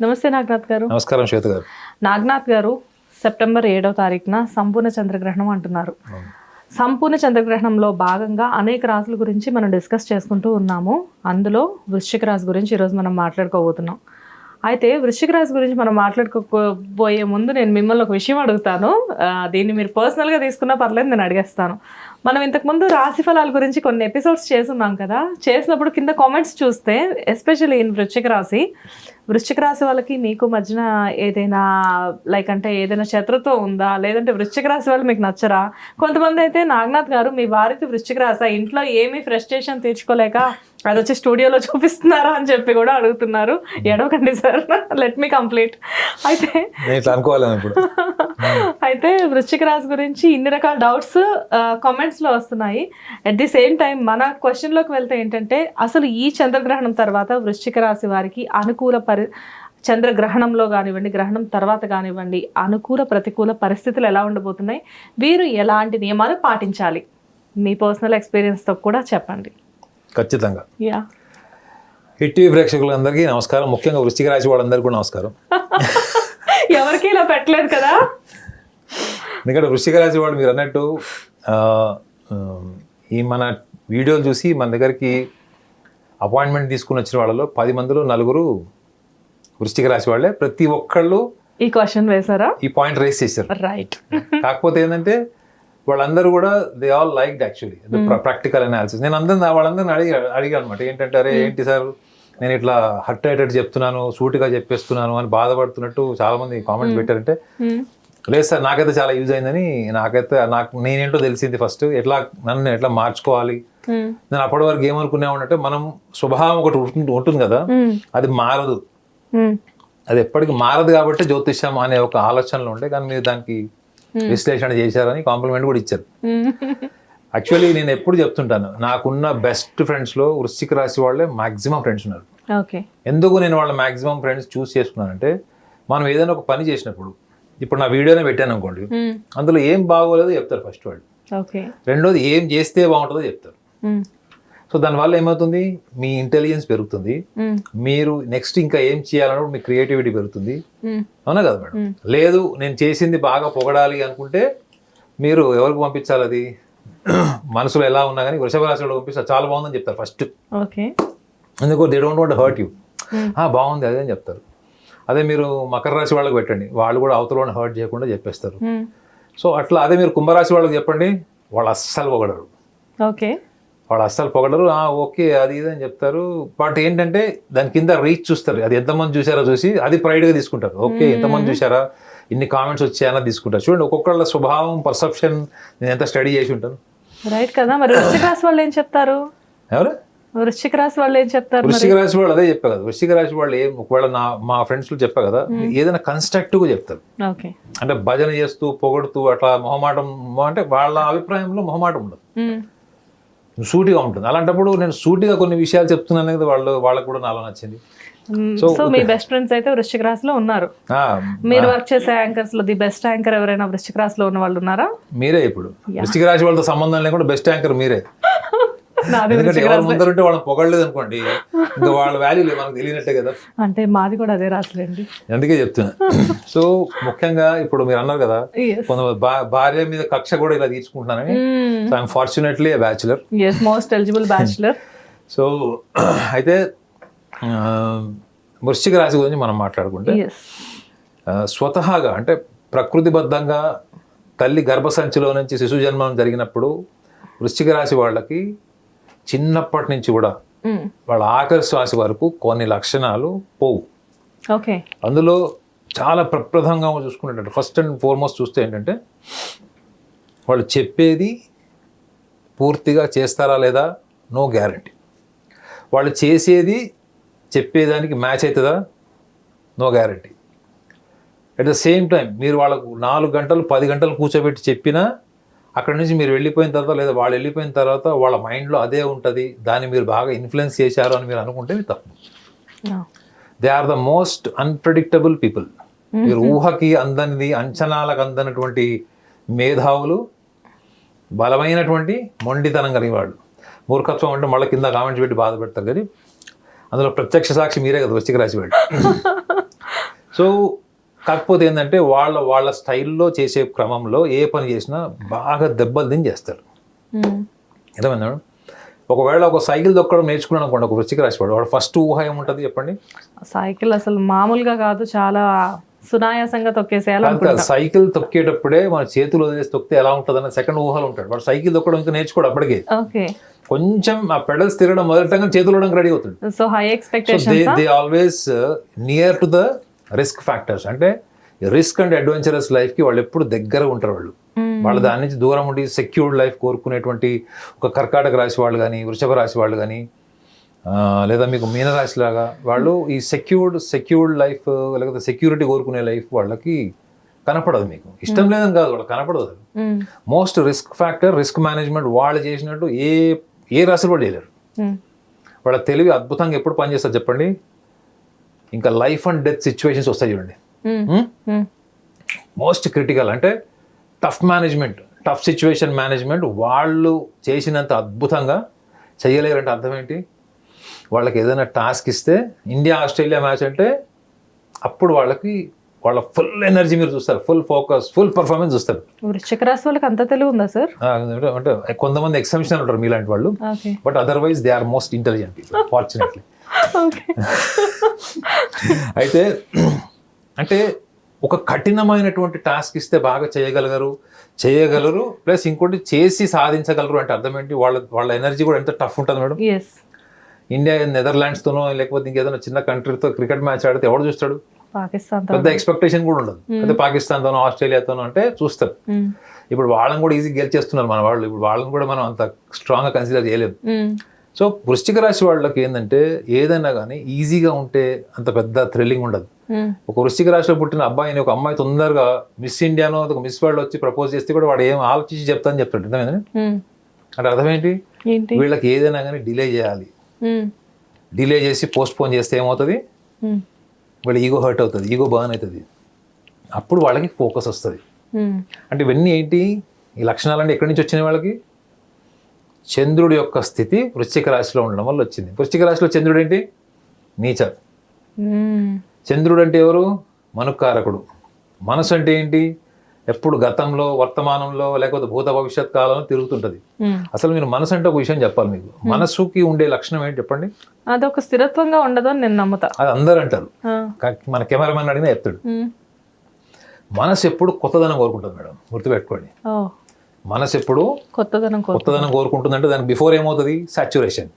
నమస్తే నాగనాథ్ గారు. నమస్కారం శ్వేత గారు. నాగనాథ్ గారు సెప్టెంబర్ ఏడవ తారీఖున సంపూర్ణ చంద్రగ్రహణం అంటున్నారు. సంపూర్ణ చంద్రగ్రహణంలో భాగంగా అనేక రాశుల గురించి మనం డిస్కస్ చేసుకుంటూ ఉన్నాము. అందులో వృశ్చిక రాశి గురించి ఈరోజు మనం మాట్లాడుకోబోతున్నాం. అయితే వృశ్చిక రాశి గురించి మనం మాట్లాడుకోబోయే ముందు నేను మిమ్మల్ని ఒక విషయం అడుగుతాను. దీన్ని మీరు పర్సనల్గా తీసుకున్నా పర్లేదు నేను అడిగేస్తాను. మనం ఇంతకుముందు రాశి ఫలాల గురించి కొన్ని ఎపిసోడ్స్ చేస్తున్నాం కదా? చేసినప్పుడు కింద కామెంట్స్ చూస్తే ఎస్పెషల్లీ ఇన్ వృశ్చిక రాశి వృశ్చిక రాశి వాళ్ళకి మీకు మధ్యన ఏదైనా లైక్ అంటే ఏదైనా శత్రుత్వం ఉందా? లేదంటే వృశ్చిక రాశి వాళ్ళు మీకు నచ్చరా? కొంతమంది అయితే నాగనాథ్ గారు మీ వారికి వృశ్చిక రాశి ఇంట్లో ఏమీ ఫ్రస్ట్రేషన్ తీర్చుకోలేక అది వచ్చి స్టూడియోలో చూపిస్తున్నారా అని చెప్పి కూడా అడుగుతున్నారు. ఎడవకండి సార్. లెట్ మీ కంప్లీట్ అయితే అయితే వృశ్చిక రాశి గురించి ఇన్ని రకాల డౌట్స్ కామెంట్స్లో వస్తున్నాయి. అట్ ది సేమ్ టైం మన క్వశ్చన్లోకి వెళ్తే ఏంటంటే అసలు ఈ చంద్రగ్రహణం తర్వాత వృశ్చిక రాశి వారికి అనుకూల పరి చంద్రగ్రహణంలో కానివ్వండి గ్రహణం తర్వాత కానివ్వండి అనుకూల ప్రతికూల పరిస్థితులు ఎలా ఉండబోతున్నాయి వీరు ఎలాంటి నియమాలు పాటించాలి? మీ పర్సనల్ ఎక్స్పీరియన్స్తో కూడా చెప్పండి. ఖచ్చితంగా. యా టీవీ ప్రేక్షకులందరికీ నమస్కారం. ముఖ్యంగా వృశ్చిక రాశి వాళ్ళందరికీ కూడా నమస్కారం. ఎవరికి ఇలా పెట్టలేదు కదా? ఎందుకంటే వృశ్చిక రాశి వాళ్ళు మీరు అన్నట్టు ఈ మన వీడియోలు చూసి మన దగ్గరికి అపాయింట్మెంట్ తీసుకుని వచ్చిన వాళ్ళలో పది మందిలో నలుగురు వృశ్చిక రాశి వాళ్ళే. ప్రతి ఒక్కళ్ళు ఈ క్వశ్చన్ వేసారా ఈ పాయింట్ రేస్ చేశారు. రైట్ కాకపోతే ఏంటంటే వాళ్ళందరూ కూడా they all like actually practical analysis నేను అందరిని వాళ్ళందరిని అడిగా అడిగాను అనమాట ఏంటంటే అరే ఏంటి సార్? నేను ఇట్లా హర్ట్ అయ్యేటట్టు చెప్తున్నాను సూటిగా చెప్పేస్తున్నాను అని బాధపడుతున్నట్టు చాలా మంది కామెంట్స్ పెట్టారంటే లేదు సార్ నాకైతే చాలా యూజ్ అయిందని నాకైతే నాకు నేనేంటో తెలిసింది ఫస్ట్. ఎట్లా నన్ను ఎట్లా మార్చుకోవాలి? నేను అప్పటి వరకు ఏమనుకునేవాడంటే మనం స్వభావం ఒకటి ఉంటుంది- కదా అది మారదు. అది ఎప్పటికీ మారదు కాబట్టి జ్యోతిష్యం అనే ఒక ఆలోచనలో ఉండే కానీ మీరు దానికి విశ్లేషణ చేశారని కాంప్లిమెంట్ కూడా ఇచ్చారు. యాక్చువల్లీ నేను ఎప్పుడు చెప్తుంటాను నాకున్న బెస్ట్ ఫ్రెండ్స్లో వృశ్చిక రాశి వాళ్ళే మాక్సిమం ఫ్రెండ్స్ ఉన్నారు. ఎందుకు నేను వాళ్ళ మాక్సిమం ఫ్రెండ్స్ చూస్ చేసుకున్నానంటే మనం ఏదైనా ఒక పని చేసినప్పుడు ఇప్పుడు నా వీడియోనే పెట్టాను అనుకోండి అందులో ఏం బాగోలేదో చెప్తారు ఫస్ట్ వాళ్ళు. రెండోది ఏం చేస్తే బాగుంటుందో చెప్తారు. సో దానివల్ల ఏమవుతుంది? మీ ఇంటెలిజెన్స్ పెరుగుతుంది. మీరు నెక్స్ట్ ఇంకా ఏం చేయాలన్నప్పుడు మీ క్రియేటివిటీ పెరుగుతుంది. అవునా కదా మేడం? లేదు నేను చేసింది బాగా పొగడాలి అనుకుంటే మీరు ఎవరికి పంపించాలి అది? మనసులో ఎలా ఉన్నా కానీ వృషభ రాశిలో పంపిస్తారు చాలా బాగుందని చెప్తారు ఫస్ట్ ఓకే. ఎందుకు they don't want hurt you బాగుంది అదే అని చెప్తారు. అదే మీరు మకర రాశి వాళ్ళకి పెట్టండి. వాళ్ళు కూడా అవతల హర్ట్ చేయకుండా చెప్పేస్తారు. సో అట్లా అదే మీరు కుంభరాశి వాళ్ళకి చెప్పండి వాళ్ళు అస్సలు పొగడరు. ఓకే. వాళ్ళు అస్సలు పొగడరు. "ఆ, ఓకే అది ఇది అని చెప్తారు. బట్ ఏంటంటే దాని కింద రీచ్ చూస్తారు. అది ఎంతమంది చూసారో చూసి అది ప్రైడ్గా తీసుకుంటారు. ఓకే ఎంతమంది చూసారా ఇన్ని కామెంట్స్ వచ్చాయన్నా తీసుకుంటారు. చూడండి ఒక్కొక్కళ్ళ స్వభావం పర్సెప్షన్ నేను ఎంత స్టడీ చేసి ఉంటాను. రైట్ కదా మరి వృశ్చిక రాశి వాళ్ళు ఏం చెప్తారు? ఎవరు? వృశ్చిక రాశి వాళ్ళు ఏం చెప్తారు వృశ్చిక రాశి వాళ్ళు అదే చెప్పా కదా వృశ్చిక రాశి వాళ్ళు ఏం ఒకవేళ నా మా ఫ్రెండ్స్లో చెప్పా కదా ఏదైనా కన్స్ట్రక్టివ్గా చెప్తారు. ఓకే. అంటే భజన చేస్తూ పొగడుతూ అట్లా మొహమాటం అంటే వాళ్ళ అభిప్రాయంలో మొహమాటం ఉండదు. సూటిగా ఉంటుంది. అలాంటప్పుడు నేను సూటిగా కొన్ని విషయాలు చెప్తున్నాను కదా వాళ్ళు వాళ్ళకు కూడా నాలో నచ్చింది. సో మీ బెస్ట్ ఫ్రెండ్స్ అయితే వృశ్చిక రాశిలో ఉన్నారు. మీరు వర్క్ చేసే యాంకర్స్లో ది బెస్ట్ యాంకర్ ఎవరైనా వృశ్చిక రాశిలో ఉన్న వాళ్ళు ఉన్నారా? మీరే ఇప్పుడు. వృశ్చిక రాశి వాళ్ళతో సంబంధం లేకుండా బెస్ట్ యాంకర్ మీరే. ఎందుకంటే ఎవరు ముందరుంటే వాళ్ళని పొగడలేదు అనుకోండి ఇంకా వాళ్ళ వాల్యూ మనకు తెలియనట్టే కదా. అంటే మాది కూడా అదే రాసులేండి. అందుకే చెప్తున్నా. సో ముఖ్యంగా ఇప్పుడు మీరు అన్నారు కదా కొంతమంది భా- భార్య మీద కక్ష కూడా ఇలా తీసుకుంటున్నానని so I'm fortunately bachelor as most eligible bachelor so అయితే వృశ్చిక రాశి గురించి మనం మాట్లాడుకుంటే స్వతహాగా అంటే ప్రకృతిబద్ధంగా తల్లి గర్భసంచిలో నుంచి శిశు జన్మం జరిగినప్పుడు వృశ్చిక రాశి వాళ్ళకి చిన్నప్పటి నుంచి కూడా వాళ్ళ ఆఖరి శ్వాస వరకు కొన్ని లక్షణాలు పోవు. ఓకే. అందులో చాలా ప్రప్రదంగా చూసుకున్నట్టు ఫస్ట్ అండ్ ఫార్మోస్ట్ చూస్తే ఏంటంటే వాళ్ళు చెప్పేది పూర్తిగా చేస్తారా లేదా? నో గ్యారంటీ వాళ్ళు చేసేది చెప్పేదానికి మ్యాచ్ అవుతుందా? No guarantee at the same time మీరు వాళ్ళకు నాలుగు గంటలు పది గంటలు కూర్చోబెట్టి చెప్పినా అక్కడ నుంచి మీరు వెళ్ళిపోయిన తర్వాత లేదా వాళ్ళు వెళ్ళిపోయిన తర్వాత వాళ్ళ మైండ్లో అదే ఉంటుంది. దాన్ని మీరు బాగా ఇన్ఫ్లుయెన్స్ చేశారు అని మీరు అనుకుంటే తప్పు. They are the most unpredictable people మీరు ఊహకి అందనిది అంచనాలకు అందనటువంటి మేధావులు బలమైనటువంటి మొండితనం కలిగిన వాళ్ళు. మూర్ఖత్వం అంటే మళ్ళీ కింద కామెంట్స్ పెట్టి బాధ పెడతారు కానీ అందులో ప్రత్యక్ష సాక్షి మీరే కదా వృశ్చిక రాశి వాళ్ళు. సో కాకపోతే ఏంటంటే వాళ్ళ వాళ్ళ స్టైల్లో చేసే క్రమంలో ఏ పని చేసినా బాగా దెబ్బలు తిని చేస్తారు. అర్థమైందా మేడం? ఒకవేళ ఒక సైకిల్ దొక్కడం నేర్చుకున్నాను అనుకోండి ఒక వృశ్చిక రాశి వాడు ఫస్ట్ ఊహ ఏముంటుంది చెప్పండి? సైకిల్ అసలు మామూలుగా కాదు చాలా సునాయాసంగా తొక్కేసేయాలి సైకిల్ తొక్కేటప్పుడే మన చేతులు వదిలేసి తొక్కితే ఎలా ఉంటుంది అన్న సెకండ్ ఊహలు ఉంటాడు. వాడు సైకిల్ తొక్కడం ఇంకా నేర్చుకోడు అప్పటికే. ఓకే. కొంచెం ఆ పెడల్స్ తిరగడం మొదలటంగా చేతులు రెడీ అవుతుంది. So high expectations they always near to the risk factors. అంటే రిస్క్ అండ్ అడ్వెంచరస్ లైఫ్కి వాళ్ళు ఎప్పుడు దగ్గర ఉంటారు వాళ్ళు. వాళ్ళు దాని నుంచి దూరం ఉండి సెక్యూర్డ్ లైఫ్ కోరుకునేటువంటి ఒక కర్కాటక రాశి వాళ్ళు కానీ వృషభ రాశి వాళ్ళు కానీ లేదా మీకు మీనరాశి లాగా వాళ్ళు ఈ సెక్యూర్డ్ సెక్యూర్డ్ లైఫ్ లేకపోతే సెక్యూరిటీ కోరుకునే లైఫ్ వాళ్ళకి కనపడదు మీకు. ఇష్టం లేదని కాదు వాళ్ళకి కనపడదు most risk factor risk management వాళ్ళు చేసినట్టు ఏ ఏ రాశి కూడా చేయలేరు. వాళ్ళ తెలివి అద్భుతంగా ఎప్పుడు పనిచేస్తారు చెప్పండి? ఇంకా లైఫ్ అండ్ డెత్ సిచ్యువేషన్స్ వస్తాయి చూడండి. మోస్ట్ క్రిటికల్ అంటే tough management tough situation management వాళ్ళు చేసినంత అద్భుతంగా చేయలేరంటే అర్థం ఏంటి? వాళ్ళకి ఏదైనా టాస్క్ ఇస్తే ఇండియా ఆస్ట్రేలియా మ్యాచ్ అంటే అప్పుడు వాళ్ళకి వాళ్ళ ఫుల్ ఎనర్జీ మీరు చూస్తారు ఫుల్ ఫోకస్ ఫుల్ పర్ఫార్మెన్స్ చూస్తారు. వృశ్చిక రాశి వాళ్ళకి అంత తెలివి ఉందా సార్? అంటే- కొంతమంది ఎక్సెప్షనల్ ఉంటారు మీలాంటి వాళ్ళు. But otherwise they are most intelligent fortunately. అయితే అంటే ఒక కఠినమైనటువంటి టాస్క్ ఇస్తే బాగా చేయగలగరు చేయగలరు ప్లస్ ఇంకోటి చేసి సాధించగలరు అంటే అర్థం ఏంటి? వాళ్ళ వాళ్ళ ఎనర్జీ కూడా ఎంత టఫ్ ఉంటుంది మేడం. ఇండియా నెదర్లాండ్స్తోనో లేకపోతే ఇంకేదైనా చిన్న కంట్రీతో క్రికెట్ మ్యాచ్ ఆడితే ఎవడు చూస్తాడు? పాకిస్తాన్ పెద్ద ఎక్స్పెక్టేషన్ కూడా ఉండదు. అదే పాకిస్తాన్తోనో ఆస్ట్రేలియాతోనో అంటే చూస్తారు. మ్మ్. ఇప్పుడు వాళ్ళని కూడా ఈజీ గెలిచేస్తున్నారు మన వాళ్ళు. ఇప్పుడు వాళ్ళని కూడా మనం అంత స్ట్రాంగ్గా కన్సిడర్ చేయలేము మ్మ్. సో వృశ్చిక రాశి వాళ్ళకి ఏంటంటే ఏదైనా కానీ ఈజీగా ఉంటే అంత పెద్ద థ్రిల్లింగ్ ఉండదు. ఒక వృశ్చిక రాశిలో పుట్టిన అబ్బాయిని ఒక అమ్మాయి తొందరగా మిస్ ఇండియానో ఒక మిస్ వరల్డ్ వచ్చి ప్రపోజ్ చేస్తే కూడా వాడు ఏం ఆలోచించి చెప్తా అని చెప్తాడు. అర్థమైందని మ్మ్. అంటే అర్థం ఏంటి? వీళ్ళకి ఏదైనా కానీ డిలే చేయాలి. డిలే చేసి పోస్ట్ పోన్ చేస్తే ఏమవుతుంది. వీళ్ళ ఈగో హర్ట్ అవుతుంది ఈగో బర్న్ అవుతుంది. అప్పుడు వాళ్ళకి ఫోకస్ వస్తుంది. అంటే ఇవన్నీ ఏంటి? ఈ లక్షణాలన్నీ ఎక్కడి నుంచి వచ్చినాయి వాళ్ళకి? చంద్రుడి యొక్క స్థితి వృశ్చిక రాశిలో ఉండడం వల్ల వచ్చింది. వృశ్చిక రాశిలో చంద్రుడు ఏంటి? నీచ. చంద్రుడు అంటే ఎవరు? మనుకారకుడు మనసు అంటే ఏంటి? ఎప్పుడు గతంలో వర్తమానంలో లేకపోతే భూత భవిష్యత్ కాలంలో తిరుగుతుంటది. అసలు మీరు మనసు అంటే ఒక విషయం చెప్పాలి మీకు. మనసుకి ఉండే లక్షణం ఏంటి చెప్పండి? అది ఒక స్థిరత్వంగా ఉండదు అని నేను నమ్ముతా. అది అందరు అంటారు. మన కెమెరామెన్ అడిగినా చెప్తాడు. మ్మ్. మనసు ఎప్పుడు కొత్తదనం కోరుకుంటుంది మేడం. గుర్తుపెట్టుకోండి. మనసు ఎప్పుడు కొత్తదనం కొత్తదనం కోరుకుంటుందంటే దానికి బిఫోర్ ఏమవుతుంది? సాచ్యురేషన్.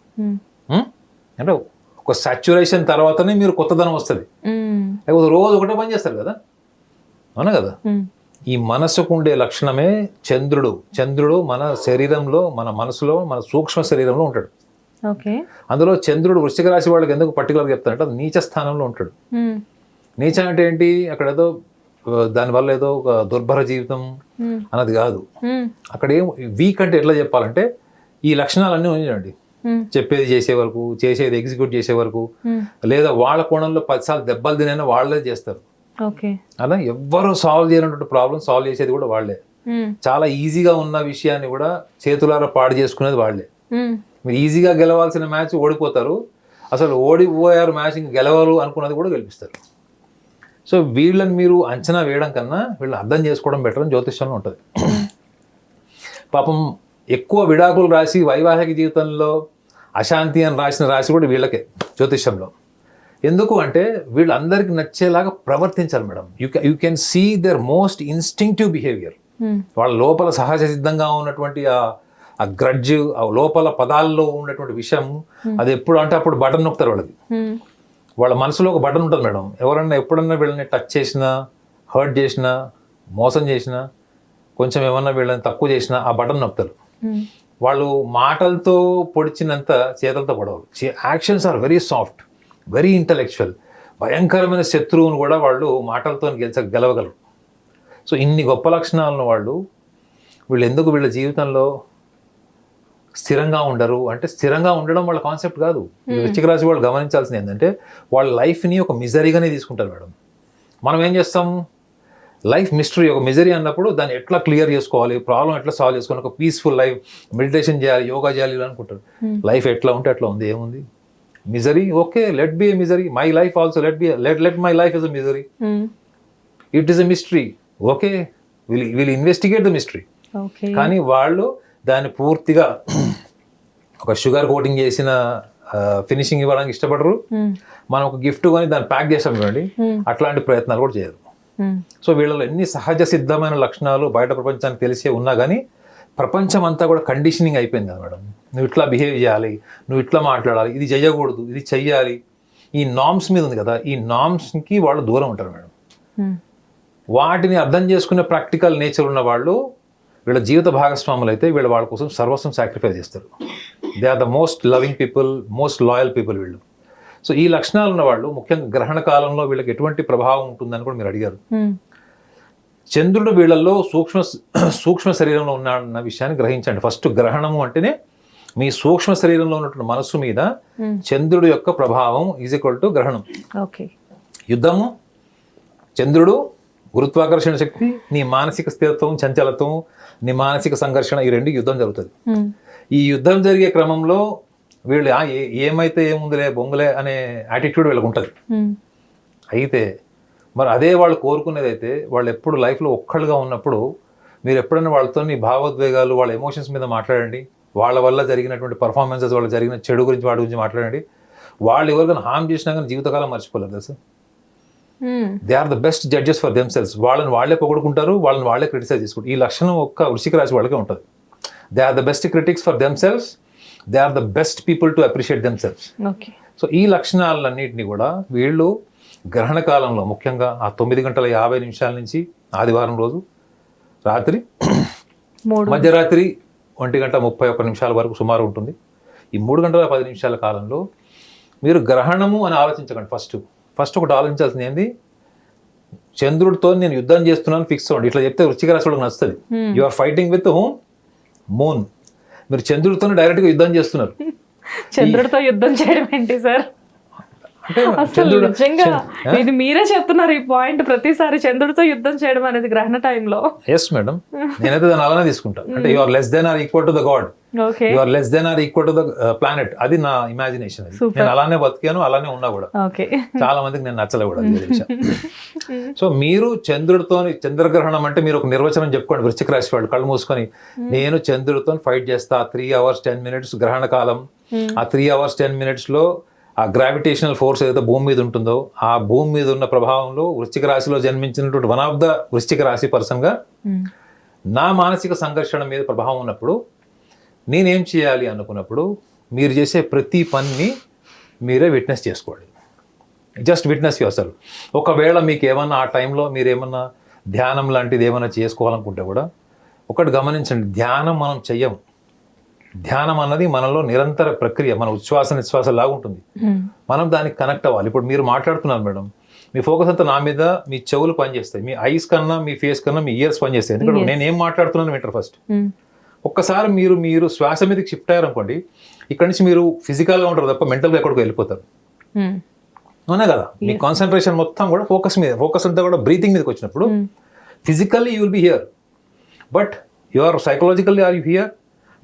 అంటే ఒక సాచ్యురేషన్ తర్వాతనే మీరు కొత్తదనం వస్తుంది. లేకపోతే రోజు ఒకటే పని చేస్తారు కదా? అవునా కదా. ఈ మనసుకు ఉండే లక్షణమే చంద్రుడు. చంద్రుడు మన శరీరంలో మన మనసులో మన సూక్ష్మ శరీరంలో ఉంటాడు. ఓకే. అందులో చంద్రుడు వృశ్చిక రాశి వాళ్ళకి ఎందుకు పర్టికులర్గా చెప్తానంటే అది నీచ స్థానంలో ఉంటాడు. నీచ అంటే ఏంటి? అక్కడ ఏదో దానివల్ల ఏదో ఒక దుర్భర జీవితం. అన్నది కాదు. అక్కడ ఏం వీక్ అంటే ఎట్లా చెప్పాలంటే ఈ లక్షణాలన్నీ ఉంచండి మ్మ్. చెప్పేది చేసే వరకు చేసేది ఎగ్జిక్యూట్ చేసే వరకు. లేదా వాళ్ళ కోణంలో పదిసార్లు దెబ్బలు తినైనా వాళ్ళే చేస్తారు అలా ఎవ్వరూ సాల్వ్ చేయనటువంటి ప్రాబ్లం సాల్వ్ చేసేది కూడా వాళ్ళే. చాలా ఈజీగా ఉన్న విషయాన్ని కూడా చేతులారా పాడు చేసుకునేది వాళ్ళే. మీరు ఈజీగా గెలవాల్సిన మ్యాచ్ ఓడిపోతారు అసలు ఓడిపోయారు మ్యాచ్ ఇంక గెలవరు అనుకున్నది కూడా గెలిపిస్తారు సో వీళ్ళని మీరు అంచనా వేయడం కన్నా వీళ్ళని అర్థం చేసుకోవడం బెటర్ అని జ్యోతిష్యంలో ఉంటుంది. పాపం ఎక్కువ విడాకులు రాసి వైవాహిక జీవితంలో అశాంతి అని రాసిన రాశి కూడా వీళ్ళకే జ్యోతిష్యంలో. ఎందుకు అంటే వీళ్ళందరికీ నచ్చేలాగా ప్రవర్తించాలి madam. You you can see there most instinctive behaviour. వాళ్ళ లోపల సహజ సిద్ధంగా ఉన్నటువంటి ఆ ఆ గ్రడ్జ్ ఆ లోపల పదాల్లో ఉన్నటువంటి విషయం అది ఎప్పుడు అంటే అప్పుడు బటన్ నొక్కుతారు వాళ్ళకి. మ్మ్. వాళ్ళ మనసులో ఒక బటన్ ఉంటుంది మేడం. ఎవరన్నా ఎప్పుడన్నా వీళ్ళని టచ్ చేసినా హర్ట్ చేసినా మోసం చేసినా కొంచెం ఏమన్నా వీళ్ళని తక్కువ చేసినా ఆ బటన్ నొక్కుతారు. మ్మ్. వాళ్ళు మాటలతో పొడిచినంత చేతలతో పడవరు. Actions are very soft very intellectual భయంకరమైన శత్రువును కూడా వాళ్ళు మాటలతో గెలిచ గెలవగలరు. సో ఇన్ని గొప్ప లక్షణాలను వాళ్ళు వీళ్ళు ఎందుకు వీళ్ళ జీవితంలో స్థిరంగా ఉండరు. అంటే స్థిరంగా ఉండడం వాళ్ళ కాన్సెప్ట్ కాదు. వృశ్చిక రాశి వాళ్ళు గమనించాల్సింది ఏంటంటే వాళ్ళ లైఫ్ని ఒక మిజరీగానే తీసుకుంటారు మేడం. మనం ఏం చేస్తాం? లైఫ్ మిస్టరీ ఒక మిజరీ అన్నప్పుడు దాన్ని ఎట్లా క్లియర్ చేసుకోవాలి? ప్రాబ్లం ఎట్లా సాల్వ్ చేసుకోవాలి ఒక పీస్ఫుల్ లైఫ్ మెడిటేషన్ చేయాలి యోగా చేయాలి ఇలా అనుకుంటారు. లైఫ్ ఎట్లా ఉంటే అట్లా ఉంది. ఏముంది? Misery? Okay let be a misery. My life also let be let let my life is a misery. It is a mystery. Okay will will investigate the mystery. కానీ వాళ్ళు దాన్ని పూర్తిగా ఒక షుగర్ కోటింగ్ చేసిన ఫినిషింగ్ ఇవ్వడానికి ఇష్టపడరు. మనం ఒక గిఫ్ట్ కొని దాన్ని ప్యాక్ చేసాం చూడండి అట్లాంటి ప్రయత్నాలు కూడా చేయరు. సో వీళ్ళలో ఎన్ని సహజ సిద్ధమైన లక్షణాలు బయట ప్రపంచానికి తెలిసే ఉన్నా కానీ ప్రపంచం అంతా కూడా కండిషనింగ్ అయిపోయింది కదా మేడం నువ్వు ఇట్లా బిహేవ్ చేయాలి నువ్వు ఇట్లా మాట్లాడాలి ఇది చేయకూడదు ఇది చెయ్యాలి ఈ నామ్స్ మీద ఉంది కదా ఈ నామ్స్కి వాళ్ళు దూరం ఉంటారు మేడం. వాటిని అర్థం చేసుకునే ప్రాక్టికల్ నేచర్ ఉన్న వాళ్ళు వీళ్ళ జీవిత భాగస్వాములు అయితే వీళ్ళ వాళ్ళ కోసం సర్వస్వం సాక్రిఫైస్ చేస్తారు. They are the most loving people most loyal people వీళ్ళు. సో ఈ లక్షణాలు ఉన్న వాళ్ళు ముఖ్యంగా గ్రహణ కాలంలో వీళ్ళకి ఎటువంటి ప్రభావం ఉంటుందని కూడా మీరు అడిగారు. Hmm. చంద్రుడు వీళ్ళల్లో సూక్ష్మ సూక్ష్మ శరీరంలో ఉన్నాడన్న విషయాన్ని గ్రహించండి. ఫస్ట్ గ్రహణము అంటేనే మీ సూక్ష్మ శరీరంలో ఉన్నటువంటి మనస్సు మీద Hmm. చంద్రుడు యొక్క ప్రభావం ఈజ్ ఈక్వల్ టు గ్రహణం. ఓకే యుద్ధము చంద్రుడు గురుత్వాకర్షణ శక్తి నీ మానసిక స్థిరత్వం చంచలత్వం నీ మానసిక సంఘర్షణ ఈ రెండు యుద్ధం జరుగుతుంది. ఈ యుద్ధం జరిగే క్రమంలో వీళ్ళు "ఆ, ఏ- ఏమైతే ఏముందిలే బొంగులే అనే యాటిట్యూడ్ వీళ్ళకి ఉంటుంది. అయితే మరి అదే వాళ్ళు కోరుకునేది అయితే వాళ్ళు ఎప్పుడు లైఫ్లో ఒక్కళ్ళుగా ఉన్నప్పుడు మీరు ఎప్పుడైనా వాళ్ళతో మీ భావోద్వేగాలు వాళ్ళ ఎమోషన్స్ మీద మాట్లాడండి వాళ్ళ వల్ల జరిగినటువంటి పర్ఫార్మెన్సెస్ వాళ్ళ జరిగిన చెడు గురించి వాటి గురించి మాట్లాడండి వాళ్ళు ఎవరికైనా హామ్ చేసినా కానీ జీవితకాలం మర్చిపోలేరు తెలుసు. They are the best judges for themselves వాళ్ళని వాళ్ళే పొగడుకుంటారు వాళ్ళని వాళ్ళే క్రిటిసైజ్ చేసుకుంటారు. ఈ లక్షణం ఒక్క వృషిక రాశి వాళ్ళకే ఉంటుంది. They are the best critics for themselves they are the best people to appreciate themselves okay so ఈ లక్షణాలన్నింటినీ కూడా వీళ్ళు గ్రహణ కాలంలో ముఖ్యంగా ఆ తొమ్మిది గంటల యాభై నిమిషాల నుంచి ఆదివారం రోజు రాత్రి మధ్యరాత్రి ఒంటి గంట ముప్పై ఒక్క నిమిషాల వరకు సుమారు ఉంటుంది. ఈ మూడు గంటల పది నిమిషాల కాలంలో మీరు గ్రహణము అని ఆలోచించకండి ఫస్ట్. ఫస్ట్ ఒకటి ఆలోచించాల్సింది ఏంది? చంద్రుడితో నేను యుద్ధం చేస్తున్నాను ఫిక్స్ అవ్వండి. ఇట్లా చెప్తే వృచ్చిక రాశి వాళ్ళకి నచ్చుతుంది. You are fighting with home moon మీరు చంద్రుడితోనే డైరెక్ట్గా యుద్ధం చేస్తున్నారు. చంద్రుడితో యుద్ధం చేయడం ఏంటి సార్ అసలు నిజంగా ఇది మీరే చెప్తున్నారు ఈ పాయింట్ ప్రతిసారి చంద్రుడితో యుద్ధం చేయడం అనేది గ్రహణ టైంలో ఎస్ మేడం నేనైతే దాన్ని అలానే తీసుకుంటా. అంటే you are less than or equal to the god okay you are less than or equal to the planet అది నా ఇమాజినేషన్ అది. నేను అలానే బతికాను అలానే ఉన్నా కూడా. చాలా మందికి నేను నచ్చలే కూడా సో మీరు చంద్రుడితో చంద్రగ్రహణం అంటే మీరు ఒక నిర్వచనం చెప్పుకోండి వృశ్చిక రాశి వాళ్ళు కళ్ళు మూసుకొని. నేను చంద్రుడితో ఫైట్ చేస్తా త్రీ అవర్స్ టెన్ మినిట్స్ గ్రహణ కాలం. ఆ త్రీ అవర్స్ టెన్ మినిట్స్లో ఆ గ్రావిటేషనల్ ఫోర్స్ ఏదైతే భూమి మీద ఉంటుందో ఆ భూమి మీద ఉన్న ప్రభావంలో వృశ్చిక రాశిలో జన్మించినటువంటి వన్ ఆఫ్ ద వృశ్చిక రాశి పర్సన్గా నా మానసిక సంఘర్షణ మీద ప్రభావం ఉన్నప్పుడు నేనేం చేయాలి అనుకున్నప్పుడు మీరు చేసే ప్రతి పనిని మీరే విట్నెస్ చేసుకోండి జస్ట్ విట్నెస్ యువర్ ఒకవేళ మీకు ఏమన్నా ఆ టైంలో మీరు ఏమన్నా ధ్యానం లాంటిది ఏమన్నా చేసుకోవాలనుకుంటే కూడా ఒకటి గమనించండి ధ్యానం మనం చెయ్యం ధ్యానం అన్నది మనలో నిరంతర ప్రక్రియ మన ఉచ్ఛ్వాస నిశ్వాస లాగా ఉంటుంది మనం దానికి కనెక్ట్ అవ్వాలి. ఇప్పుడు మీరు మాట్లాడుతున్నారు మేడం మీ ఫోకస్ అంతా నా మీద మీ చెవులు పనిచేస్తాయి మీ ఐస్ కన్నా మీ ఫేస్ కన్నా మీ ఇయర్స్ పనిచేస్తాయి. ఎందుకంటే నేను ఏం మాట్లాడుతున్నాను వింటర్ ఫస్ట్ ఒక్కసారి మీరు మీరు శ్వాస మీదకి షిఫ్ట్ అయ్యారనుకోండి ఇక్కడ నుంచి మీరు ఫిజికల్గా ఉంటారు తప్ప మెంటల్గా ఎక్కడికి వెళ్ళిపోతారు. అవునా కదా? మీ కాన్సన్ట్రేషన్ మొత్తం కూడా ఫోకస్ మీద ఫోకస్ అంతా కూడా బ్రీతింగ్ మీదకి వచ్చినప్పుడు physically you will be here but your psychologically are you here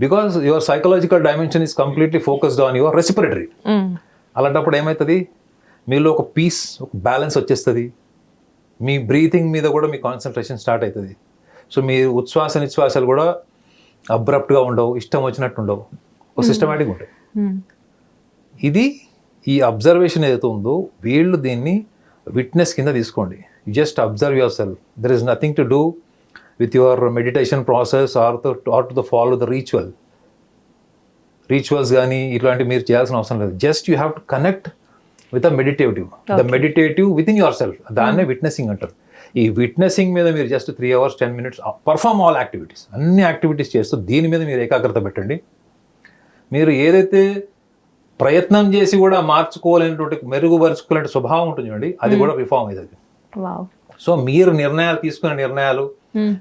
because your psychological dimension is completely focused on your respiratory అలాంటప్పుడు ఏమవుతుంది మీలో ఒక పీస్ ఒక బ్యాలెన్స్ వచ్చేస్తుంది. మీ బ్రీతింగ్ మీద కూడా మీ కాన్సన్ట్రేషన్ స్టార్ట్ అవుతుంది సో మీ ఉచ్ఛ్వాస నిశ్వాసాలు కూడా అబ్రప్ట్గా ఉండవు ఇష్టం వచ్చినట్టు ఉండవు. ఒక సిస్టమేటిక్ ఉంటాయి. ఇది ఈ అబ్జర్వేషన్ ఏదైతే ఉందో వీళ్ళు దీన్ని విట్నెస్ కింద తీసుకోండి. Just observe yourself there is nothing to do with your meditation process or or to the follow the ritual rituals కానీ ఇట్లాంటివి మీరు చేయాల్సిన అవసరం లేదు. Just you have to connect with a meditative the meditative within yourself దాన్నే witnessing అంటారు. ఈ witnessing మీద మీరు just three hours ten minutes perform all activities అన్ని యాక్టివిటీస్ చేస్తూ దీని మీద మీరు ఏకాగ్రత పెట్టండి. మీరు ఏదైతే ప్రయత్నం చేసి కూడా మార్చుకోలేనటువంటి మెరుగుపరుచుకోలేని స్వభావం ఉంటుంది చూడండి అది కూడా రిఫార్మ్ అవుతుంది వావ్ సో మీరు నిర్ణయాలు తీసుకునే నిర్ణయాలు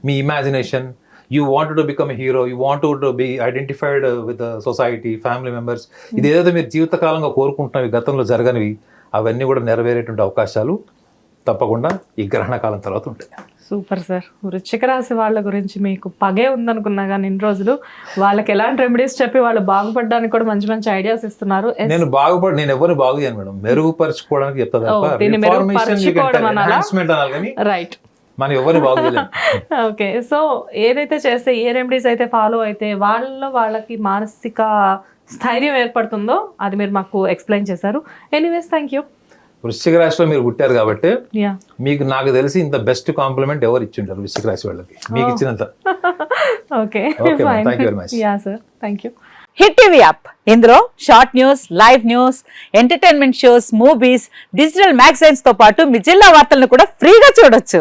మీ imagination you want to become hero you want to be identified with society family members ఇది ఏదైతే మీరు జీవితకాలంగా కోరుకుంటున్నవి గతంలో జరగనివి అవన్నీ కూడా నెరవేరేటువంటి అవకాశాలు తప్పకుండా ఈ గ్రహణ కాలం తర్వాత ఉంటాయి. Super sir. వృశ్చిక రాశి వాళ్ళ గురించి మీకు పగే ఉందనుకున్నా కానీ ఇన్ని రోజులు వాళ్ళకి ఎలాంటి రెమెడీస్ చెప్పి వాళ్ళు బాగుపడడానికి కూడా మంచి మంచి ఐడియాస్ ఇస్తున్నారు. నేను బాగుపడి నేను ఎవరిని బాగు చేయను మేడం? మెరుగుపరుచుకోవడానికి చెప్తా రైట్ మనం చేయలేము ఓకే. సో ఏదైతే చేస్తే ఏ రెమెడీస్ అయితే ఫాలో అయితే వాళ్ళలో వాళ్ళకి మానసిక స్థైర్యం ఏర్పడుతుందో అది మీరు మాకు ఎక్స్ప్లెయిన్ చేశారు. ఎనీవేస్ థ్యాంక్ యూ వృశ్చిక రాశిలో మీరు పుట్టారు కాబట్టి యా మీకు నాకు తెలిసి ఇంత బెస్ట్ కాంప్లిమెంట్ ఎవరు ఇచ్చింటారు వృశ్చిక రాశి వాళ్ళకి? మీకు ఇచ్చినంత. Okay. You very much. Yeah sir thank you hit TV app ఇందులో short news live news entertainment shows movies digital మ్యాగజైన్స్తో పాటు మీ జిల్లా వార్తలను కూడా ఫ్రీగా చూడొచ్చు.